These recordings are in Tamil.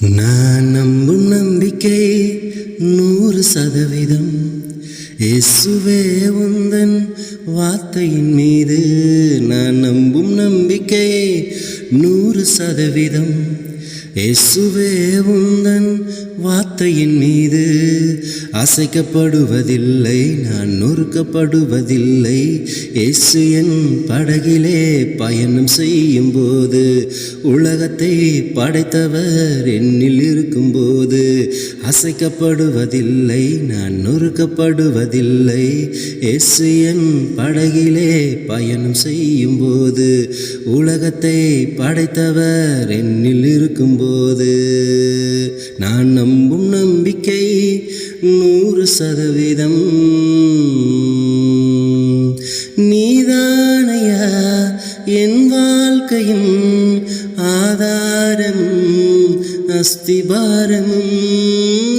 நான் நம்பும் நம்பிக்கை நூறு சதவீதம். இயேசுவே உந்தன் வார்த்தையின் மீது நான் நம்பும் நம்பிக்கை நூறு சதவீதம். இயேசுவே உந்தன் வார்த்தையின் மீது அசைக்கப்படுவதில்லை நான் நொறுக்கப்படுவதில்லை. இயேசு என் படகிலே பயணம் செய்யும் போது உலகத்தை படைத்தவர் என்னில் இருக்கும்போது அசைக்கப்படுவதில்லை நான் நொறுக்கப்படுவதில்லை. இயேசு என் படகிலே பயணம் செய்யும் போது உலகத்தை படைத்தவர் என்னில் இருக்கும்போது போது. நான் நம்பும் நம்பிக்கை நூறு சதவீதம். நீதானையா? என் வாழ்க்கையும் ஆதாரம் அஸ்திபாரமும்.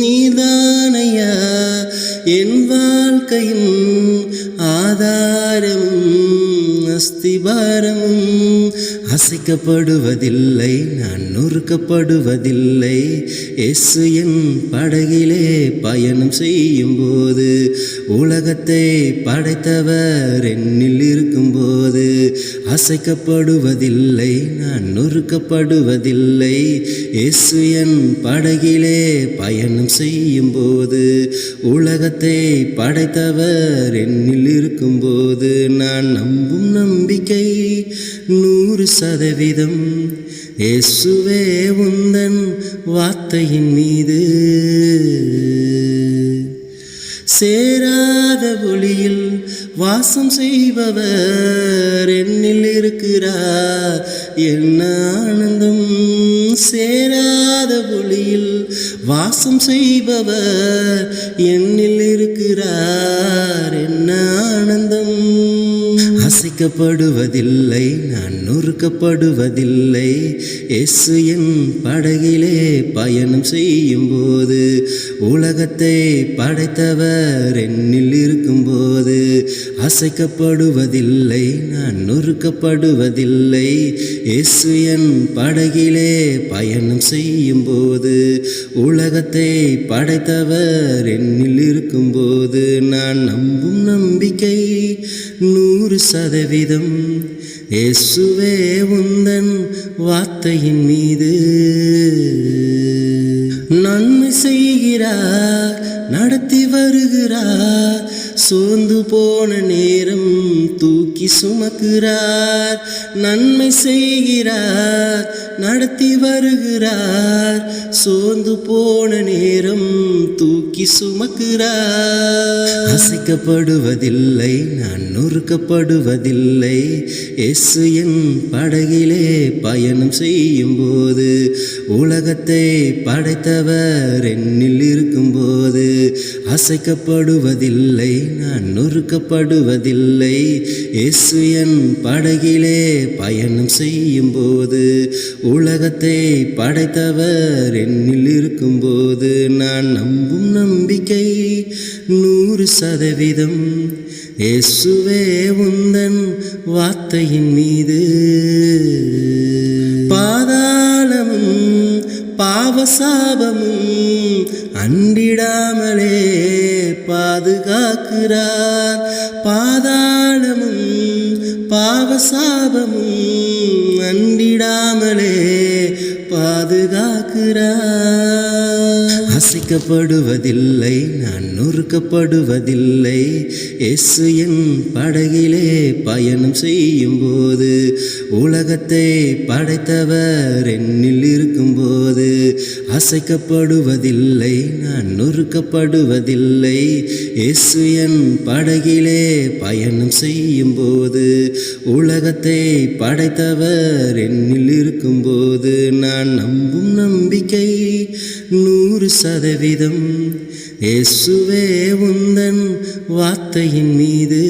நீதானையா? என் வாழ்க்கையும் ஆதாரம் அஸ்திபாரமும் அசைக்கப்படுவதில்லை நான் நொறுக்கப்படுவதில்லை. இயேசு என் படகிலே பயணம் செய்யும் போது உலகத்தை படைத்தவர் என்னில் இருக்கும்போது அசைக்கப்படுவதில்லை நான் நொறுக்கப்படுவதில்லை. இயேசு என் படகிலே பயணம் செய்யும் போது உலகத்தை படைத்தவர் என்னில் இருக்கும்போது நான் நம்பும் நம்பிக்கை நூறு சதவீதம். இயேசுவே உந்தன் வார்த்தையின் மீது. சேராத ஒளியில் வாசம் செய்பவர் என்னில் இருக்கிறார். என்ன ஆனந்தம். சேராத ஒளியில் வாசம் செய்பவர் என்னில் இருக்கிறார். என்ன ஆனந்தம். அசைக்கப்படுவதில்லை நான் நொறுக்கப்படுவதில்லை இயேசு என் படகிலே பயணம் செய்யும் போது உலகத்தை படைத்தவர் என்னில் இருக்கும்போது அசைக்கப்படுவதில்லை நான் நொறுக்கப்படுவதில்லை இயேசு என் படகிலே பயணம் செய்யும் போது உலகத்தை படைத்தவர் என்னில் இருக்கும்போது நான் நம்பும் நம்பிக்கை நூறு சதவீதம். இயேசுவே உந்தன் வார்த்தையின் மீது. நன்மை செய்கிறார் நடத்தி வருகிறார். சோர்ந்து போன நேரம் தூக்கி சுமக்கிறார் நன்மை செய்கிறார் நடத்தி வருகிறார். சோர்ந்து போன நேரம் தூக்கி சுமக்கிறார். அசைக்கப்படுவதில்லை நான் நொறுக்கப்படுவதில்லை. எஸ்ஸு என் படகிலே பயணம் செய்யும் போது உலகத்தை படைத்தவர் என்னில் இருக்கும்போது அசைக்கப்படுவதில்லை நான் நொறுக்கப்படுவதில்லை. இயேசு என் படகிலே பயணம் செய்யும் போது உலகத்தை படைத்தவர் என்னில் இருக்கும்போது நான் நம்பும் நம்பிக்கை நூறு சதவீதம். இயேசுவே உந்தன் வார்த்தையின் மீது. பாதாளமும் பாவசாபமும் அண்டிடாமலே பாதுகாக்கிறார். பாதாளமும் பாவசாபமும் அண்டிடாமலே பாதுகாக்கிறார். அசைக்கப்படுவதில்லை நான் நொறுக்கப்படுவதில்லை. இயேசு என் படகிலே பயணம் செய்யும் போது உலகத்தை படைத்தவர் என்னில் இருக்கும்போது அசைக்கப்படுவதில்லை நான் நொறுக்கப்படுவதில்லை. இயேசு என் படகிலே பயணம் செய்யும் போது உலகத்தை படைத்தவர் என்னில் இருக்கும்போது நான் நம்பும் நம்பிக்கை நூறு சதவீதம். இயேசுவே உந்தன் வார்த்தையின் மீது.